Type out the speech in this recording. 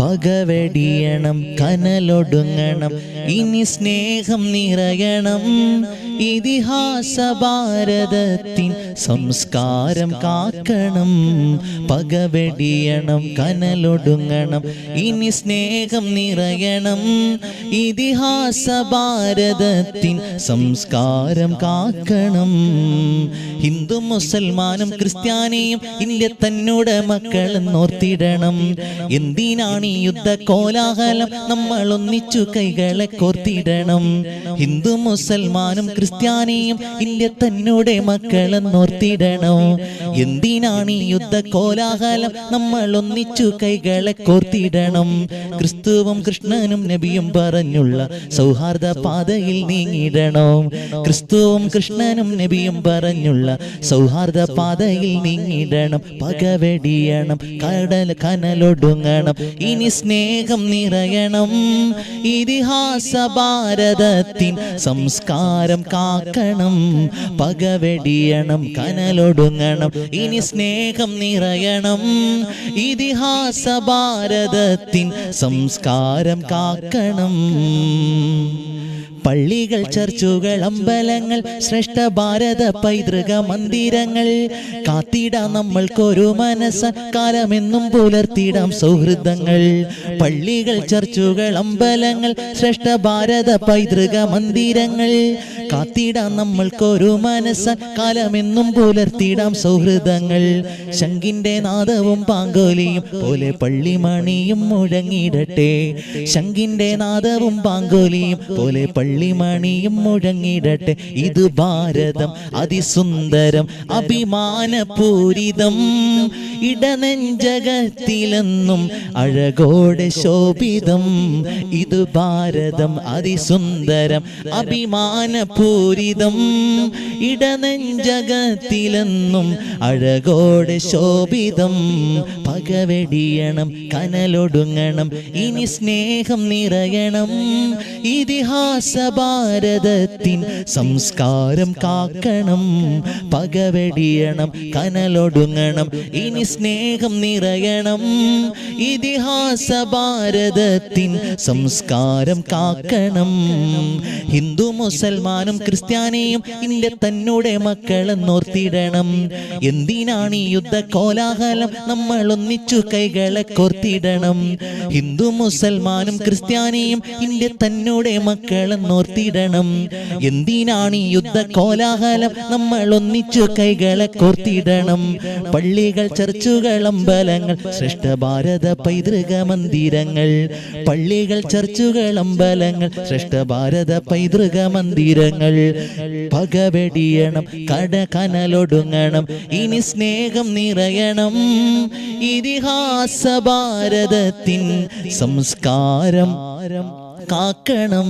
പകവെടിയണം കനലൊടുങ്ങണം ഇനി സ്നേഹം നിറയണം. ഇതിഹാസ ഭാരതത്തിൻ സംസ്കാരം കാക്കണം. പകവെടിയണം കനലൊടുങ്ങണം ഇനി സ്നേഹം നിറയണം. ഇതിഹാസ ഭാരതത്തിൻ സംസ്കാരം കാക്കണം. ഹിന്ദു മുസൽമാനും ക്രിസ്ത്യാനിയും ഇല്ല തന്നോട് മക്കളെന്നോർത്തിടണം. എന്തിനാണ് ഈ യുദ്ധ കോലാഹലം നമ്മൾ ഒന്നിച്ചു കൈകളെ കോർത്തിടണം. ഹിന്ദു മുസൽമാനും ക്രിസ്ത്യാനിയും ഇല്ല തന്നോടെ മക്കളെന്നോർത്തിടണം എന്തിനാണ് ഈ യുദ്ധ കോലാഹലം? നമ്മൾ ഒന്നിച്ചു കൈകളെ കോർത്തിടണം. ക്രിസ്തുവും കൃഷ്ണനും നബിയും പറഞ്ഞുള്ള സൗഹാർദ്ദ പാതയിൽ നീങ്ങിടണം ക്രിസ്തുവും കൃഷ്ണനും നബിയും പറഞ്ഞുള്ള സൗഹാർദ്ദ പാതയിൽ നീങ്ങിടണം പകവെടിയണം കടൽ കനലൊടുങ്ങണം. ഇനി സ്നേഹം നിറയണം. ഇതിഹാസ ഭാരതത്തിൻ സംസ്കാരം കാക്കണം. പകവെടിയണം കനലൊടുങ്ങണം ഇനി സ്നേഹം നിറയണം. ഇതിഹാസ ഭാരതത്തിൻ സംസ്കാരം കാക്കണം. പള്ളികൾ ചർച്ചുകൾ അമ്പലങ്ങൾ ശ്രേഷ്ഠ ഭാരത പൈതൃക മന്ദിരങ്ങൾ. കാത്തിടാം നമ്മൾക്കൊരു മനസ്സ കാലമെന്നും പുലർത്തിടാം സൗഹൃദങ്ങൾ. പള്ളികൾ ചർച്ചുകൾ അമ്പലങ്ങൾ ശ്രേഷ്ഠ ഭാരത പൈതൃക മന്ദിരങ്ങൾ. കാത്തിടാം നമ്മൾക്കൊരു മനസ്സ. കാലമെന്നും പുലർത്തിടാം സൗഹൃദങ്ങൾ. ശങ്കിന്റെ നാദവും പാങ്കോലിയും പോലെ പള്ളിമണിയും മുഴങ്ങിടട്ടെ ശങ്കിന്റെ നാദവും പാങ്കോലിയും പോലെ പള്ളിമണിയും മുഴങ്ങിടട്ടെ ഇത് ഭാരതം അതിസുന്ദരം അഭിമാനപൂരിതം. ഇടനെഞ്ചകത്തിലെന്നും അഴകോടെ ശോഭിതം. ഇത് ഭാരതം അതിസുന്ദരം അഭിമാനപൂരിതം ഇടനെഞ്ചകത്തിലെന്നും അഴകോടെ ശോഭിതം പകവെടിയണം കനലൊടുങ്ങണം ഇനി സ്നേഹം നിറയണം. ഇതിഹാസ ഭാരതത്തിൻ സംസ്കാരം കാക്കണം പകവെടിയണം കനലൊടുങ്ങണം ഇനി സ്നേഹം നിറയണം. ഇതിഹാസ ഭാരതത്തിൻ സംസ്കാരം കാക്കണം. ഹിന്ദു മുസൽമാനും ക്രിസ്ത്യാനിയും നിന്റെ തന്നോടെ മക്കളെന്നോർത്തിടണം. എന്തിനാണ് ഈ യുദ്ധ കോലാഹലം? നമ്മൾ ഒന്നിച്ചു കൈകളെ കോർത്തിടണം. ഹിന്ദു മുസൽമാനും ക്രിസ്ത്യാനിയും നിന്റെ തന്നോടെ മക്കളെന്നോർത്തിടണം. എന്തിനാണ് ഈ യുദ്ധ കോലാഹലം? നമ്മൾ ഒന്നിച്ചു കൈകളെ കോർത്തിടണം. പള്ളികൾ ചർച്ചുകൾ അമ്പലങ്ങൾ ശ്രേഷ്ഠ ഭാരത പൈതൃക മന്ദിരങ്ങൾ. പള്ളികൾ ചർച്ചുകൾ അമ്പലങ്ങൾ ശ്രേഷ്ഠ ഭാരത പൈതൃക മന്ദിരങ്ങൾ. പകവെടിയണം കട കനലൊടുങ്ങണം ഇനി സ്നേഹം നിറയണം. ഇതിഹാസ ഭാരതത്തിൻ സംസ്കാരം കാക്കണം.